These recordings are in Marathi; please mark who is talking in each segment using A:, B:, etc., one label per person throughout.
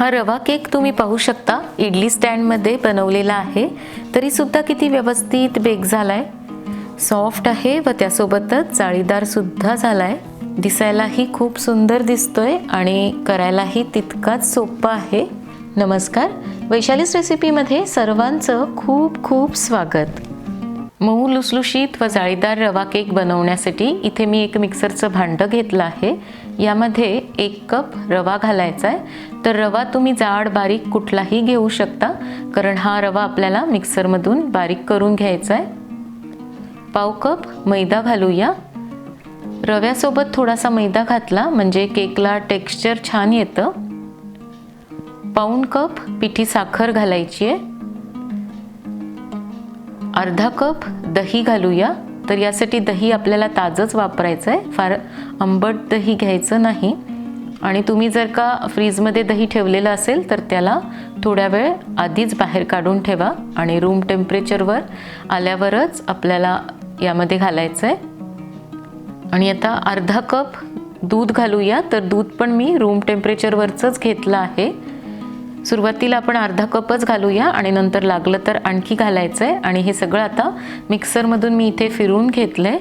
A: हा रवा केक तुम्ही पाहू शकता. इडली स्टँडमध्ये बनवलेला आहे. तरीसुद्धा किती व्यवस्थित बेक झाला आहे सॉफ्ट आहे व त्यासोबतच जाळीदार सुद्धा झाला आहे दिसायलाही खूप सुंदर दिसतोय आणि करायलाही तितकाच सोपा आहे. नमस्कार. वैशालीस रेसिपीमध्ये सर्वांचं खूप खूप स्वागत. मऊ लुसलुशीत व जाळीदार रवा केक बनवण्यासाठी इथे मी एक मिक्सरचं भांडं घेतलं आहे. यामध्ये एक कप रवा घालायचा आहे तर रवा तुम्ही जाड बारीक कुठलाही घेऊ शकता कारण हा रवा आपल्याला मिक्सरमधून बारीक करून घ्यायचा आहे पाव कप मैदा घालूया. रव्यासोबत थोडासा मैदा घातला म्हणजे केकला टेक्स्चर छान येतं. पाऊण कप पिठी साखर घालायची आहे अर्धा कप दही घालूया. तर यासाठी दही आपल्याला ताजंच वापरायचं आहे फार आंबट दही घ्यायचं नाही. आणि तुम्ही जर का फ्रीजमध्ये दही ठेवलेलं असेल तर त्याला थोड्या वेळ आधीच बाहेर काढून ठेवा. आणि रूम टेम्परेचरवर आल्यावरच आपल्याला यामध्ये घालायचं आहे आणि आता अर्धा कप दूध घालूया. तर दूध पण मी रूम टेम्परेचरवरचंच घेतलं आहे. सुरुवातीला आपण अर्धा कपच घालूया आणि नंतर लागलं तर आणखी घालायचं आहे आणि हे सगळं आता मिक्सरमधून मी इथे फिरून घेतलं आहे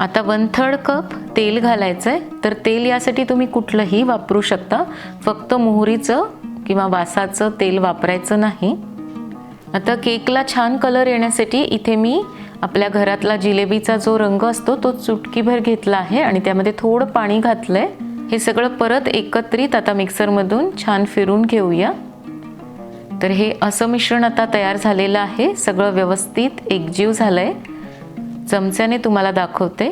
A: आता वन थर्ड कप तेल घालायचं आहे तर तेल यासाठी तुम्ही कुठलंही वापरू शकता. फक्त मोहरीचं किंवा वासाचं तेल वापरायचं नाही. आता केकला छान कलर येण्यासाठी इथे मी आपल्या घरातला जिलेबीचा जो रंग असतो तो चुटकीभर घेतला आहे आणि त्यामध्ये थोडं पाणी घातलं आहे हे सगळं परत एकत्रित आता मिक्सरमधून छान फिरून घेऊया. तर हे असं मिश्रण आता तयार झालेलं आहे. सगळं व्यवस्थित एकजीव झालं आहे चमच्याने तुम्हाला दाखवते.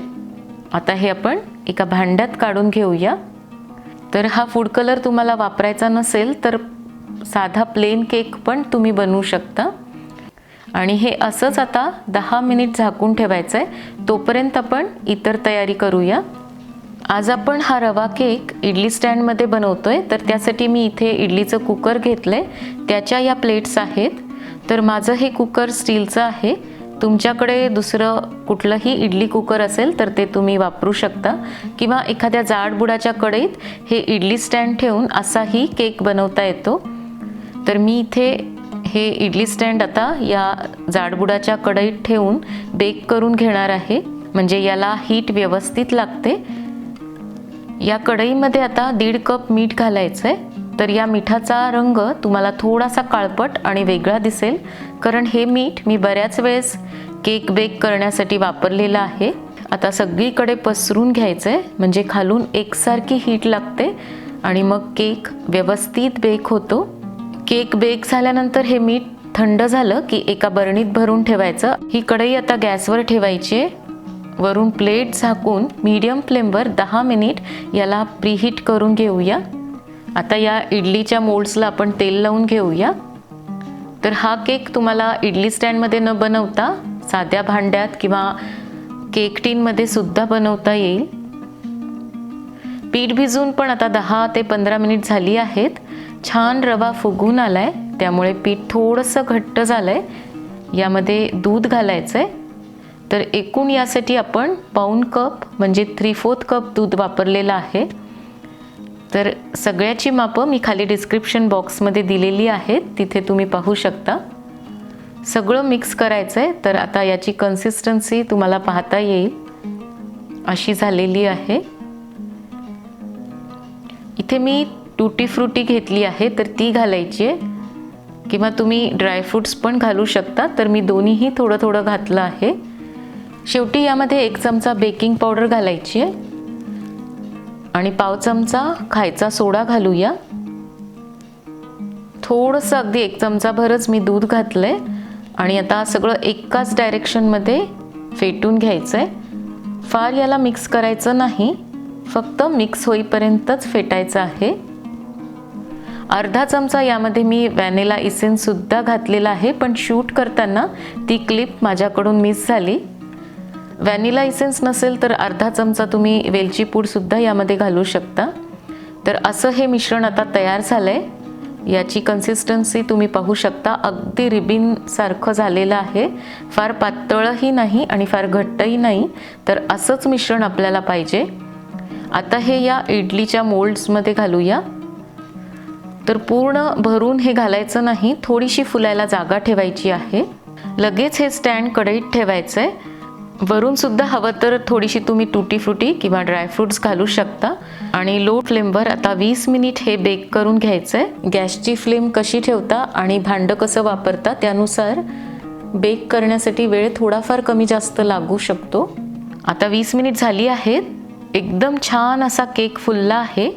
A: आता हे आपण एका भांड्यात काढून घेऊया. तर हा फूड कलर तुम्हाला वापरायचा नसेल तर साधा प्लेन केक पण तुम्ही बनवू शकता. आणि हे असंच आता दहा मिनिट झाकून ठेवायचं आहे तोपर्यंत आपण इतर तयारी करूया. आज आपण हा रवा केक इडली स्टँडमध्ये बनवतोय तर त्यासाठी मी इथे इडलीचं कुकर घेतलं आहे त्याच्या या प्लेट्स आहेत. तर माझं हे कुकर स्टीलचं आहे. तुमच्याकडे दुसरं कुठलंही इडली कुकर असेल तर ते तुम्ही वापरू शकता. किंवा एखाद्या जाडबुडाच्या कढईत हे इडली स्टँड ठेवून असाही केक बनवता येतो. तर मी इथे हे इडली स्टँड आता या जाडबुडाच्या कढईत ठेवून बेक करून घेणार आहे. म्हणजे याला हीट व्यवस्थित लागते. या कढईमध्ये आता दीड कप मीठ घालायचं आहे तर या मिठाचा रंग तुम्हाला थोडासा काळपट आणि वेगळा दिसेल. कारण हे मीठ मी बऱ्याच वेळेस केक बेक करण्यासाठी वापरलेलं आहे. आता सगळीकडे पसरून घ्यायचं आहे म्हणजे खालून एकसारखी हीट लागते आणि मग केक व्यवस्थित बेक होतो. केक बेक झाल्यानंतर हे मीठ थंड झालं की एका बरणीत भरून ठेवायचं. ही कढई आता गॅसवर ठेवायची आहे. वरून प्लेट झाकून मीडियम फ्लेमवर दहा मिनिट याला प्रीहीट करून घेऊया. आता या इडलीच्या मोल्ड्सला आपण तेल लावून घेऊया. तर हा केक तुम्हाला इडली स्टँडमध्ये न बनवता साध्या भांड्यात किंवा केक टीनमध्ये सुद्धा बनवता येईल. पीठ भिजून पण आता दहा ते पंधरा मिनिट झाली आहेत. छान रवा फुगून आलाय त्यामुळे पीठ थोडंसं घट्ट झालंय. यामध्ये दूध घालायचं आहे तर एकूण यासाठी आपण पाऊन कप म्हणजे थ्री फोर्थ कप दूध वापरलेलं आहे. तर सगळ्याची मापं मी खाली डिस्क्रिप्शन बॉक्समध्ये दिलेली आहेत. तिथे तुम्ही पाहू शकता. सगळं मिक्स करायचं आहे तर आता याची कन्सिस्टन्सी तुम्हाला पाहता येईल. अशी झालेली आहे. इथे मी टुटी फ्रुटी घेतली आहे तर ती घालायची आहे. किंवा तुम्ही ड्रायफ्रूट्स पण घालू शकता तर मी दोन्हीही थोडं थोडं घातलं आहे. शेवटी यामध्ये एक चमचा बेकिंग पावडर घालायची आहे. आणि पाव चमचा खायचा सोडा घालूया. थोडंसं अगदी एक चमचाभरच मी दूध घातलं आहे आणि आता सगळं एकाच डायरेक्शनमध्ये फेटून घ्यायचं आहे फार याला मिक्स करायचं नाही. फक्त मिक्स होईपर्यंतच फेटायचं आहे. अर्धा चमचा यामध्ये मी व्हॅनिला इसेन्ससुद्धा घातलेला आहे. पण शूट करताना ती क्लिप माझ्याकडून मिस झाली. व्हॅनिला इसेन्स नसेल तर अर्धा चमचा तुम्ही वेलची पूडसुद्धा यामध्ये घालू शकता. तर असं हे मिश्रण आता तयार झालं आहे याची कन्सिस्टन्सी तुम्ही पाहू शकता. अगदी रिबिनसारखं झालेलं आहे. फार पातळही नाही आणि फार घट्टही नाही. तर असंच मिश्रण आपल्याला पाहिजे. आता हे या इडलीच्या मोल्ड्समध्ये घालूया. तर पूर्ण भरून हे घालायचं नाही. थोडीशी फुलायला जागा ठेवायची आहे. लगेच हे स्टँड कढईत ठेवायचं आहे वरून सुद्धा हवं तर थोडीशी तुम्ही तुटी फ्रुटी किंवा ड्रायफ्रुट्स घालू शकता. आणि लो फ्लेमवर आता वीस मिनिट हे बेक करून घ्यायचं आहे गॅसची फ्लेम कशी ठेवता आणि भांडं कसं वापरता त्यानुसार बेक करण्यासाठी वेळ थोडाफार कमी जास्त लागू शकतो. आता वीस मिनिट झाली आहेत. एकदम छान असा केक फुलला आहे.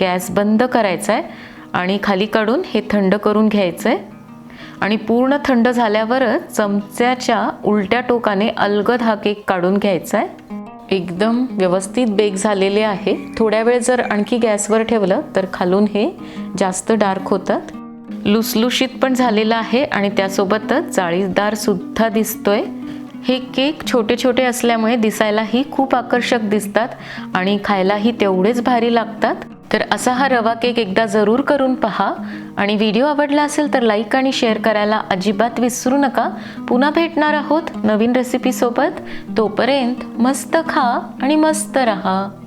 A: गॅस बंद करायचा आहे आणि खाली काढून हे थंड करून घ्यायचं आहे आणि पूर्ण थंड झाल्यावरच चमच्याच्या उलट्या टोकाने अलगद हा केक काढून घ्यायचा आहे. एकदम व्यवस्थित बेक झालेले आहे. थोड्या वेळ जर आणखी गॅसवर ठेवलं तर खालून हे जास्त डार्क होतात. लुसलुशीत पण झालेलं आहे आणि त्यासोबतच जाळीदार सुद्धा दिसतोय. हे केक छोटे छोटे असल्यामुळे दिसायलाही खूप आकर्षक दिसतात आणि खायलाही तेवढेच भारी लागतात. तर असा हा रवा केक एकदा जरूर करून पहा. आणि व्हिडिओ आवडला असेल तर लाईक आणि शेअर करायला अजिबात विसरू नका. पुन्हा भेटणार आहोत नवीन रेसिपीसोबत तोपर्यंत मस्त खा आणि मस्त रहा.